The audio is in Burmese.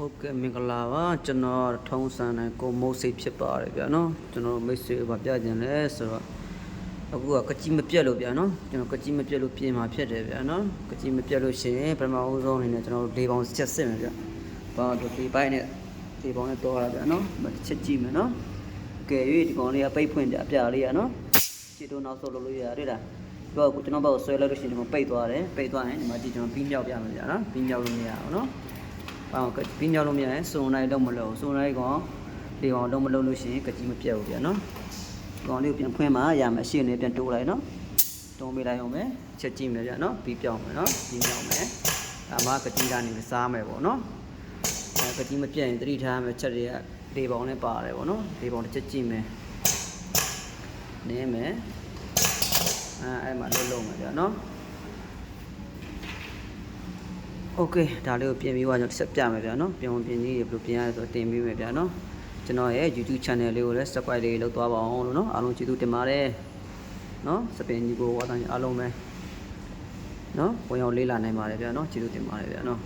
ဟုတ်ကဲ့မင်္ဂလာပါကျွန်တော်ထုံးစံနဲ့ကိုမိုးစိတ်ဖြစ်ပါတယ်ဗျာနော်ကျွန်တော်မိတ်ဆွေဘာပြကြင်လဲဆိုတော့အခုကကကြီးမပြတ်လို့ဗျာနော်ကျွန်တော်ကကြီးမပြတ်လို့ပြင်มาဖြစ်တယ်ဗျာနော်ကကြီးမပြတ်လို့ရှိရင်ပထမဦးဆုံးအနေနဲ့ကျွန်တော်တို့လေးပေါင်းချက်စစ်မယ်ဗျာဘာလို့ဒီပိုင်းနဲ့ဒီပေါင်းနဲ့တော့ရဗျာနော်မတစ်ချက်ကြည့်မယ်နော်ကဲ၍ဒီကောင်လေးကပိတ်ဖွင့်ကြအပြလေးရနော်ခြေတုံးနောက်ဆုပ်လုပ်လို့ရတယ်လားပြောကကျွန်တော်ဘောက်ဆွဲလိုက်လို့ရှိရင်ဒီမှာပိတ်သွားတယ်ပိတ်သွားရင်ဒီမှာဒီကျွန်တော်ပြီးမြောက်ပြမယ်ဗျာနော်ပြီးမြောက်လို့မရအောင်နော်။ အော်ပြီးညောင်းလို့မရရင်စုံလိုက်တော့မလို့စုံလိုက်ကောင်ဒီကောင်တော့မလုပ်လို့ရှိရင်ကကြီးမပြတ်ဘူးဗျာနော်။ကောင်လေးကိုပြန်ဖွင့်မှရမယ်အရှိနေပြန်တိုးလိုက်နော်။တုံးပေးလိုက်အောင်ပဲချက်ကြည့်မယ်ဗျာနော်ပြီးပြောင်းမယ်နော်ပြီးပြောင်းမယ်။ဒါမှကကြီးကနေစားမယ်ပေါ့နော်။အဲကကြီးမပြတ်ရင်တတိထားမယ်ချက်တွေကဒီပေါင်းနဲ့ပါတယ်ပေါ့နော်။ဒီပေါင်းတစ်ချက်ကြည့်မယ်။နင်းမယ်။အဲအဲ့မှာလုံးလုံးမယ်ဗျာနော်။ โอเคဒါလေးကိုပြင်ပြီးသွားကျွန်တော်ဆက်ပြမယ်ဗျာနော်ပြင်ဝင်ပြင်ကြီးတွေဘယ်လိုပြင်ရလဲဆိုတော့တင်ပေးမယ်ဗျာနော်ကျွန်တော်ရဲ့ YouTube channel လေးကိုလည်း subscribe လေးလုပ်သွားပါအောင်လို့နော်အားလုံးကျေးဇူးတင်ပါတယ်နော်စပင်ကြီးကိုဝါသားအားလုံးပဲနော်ဝင်အောင်လေးလာနိုင်ပါတယ်ဗျာနော်ကျေးဇူးတင်ပါတယ်ဗျာနော်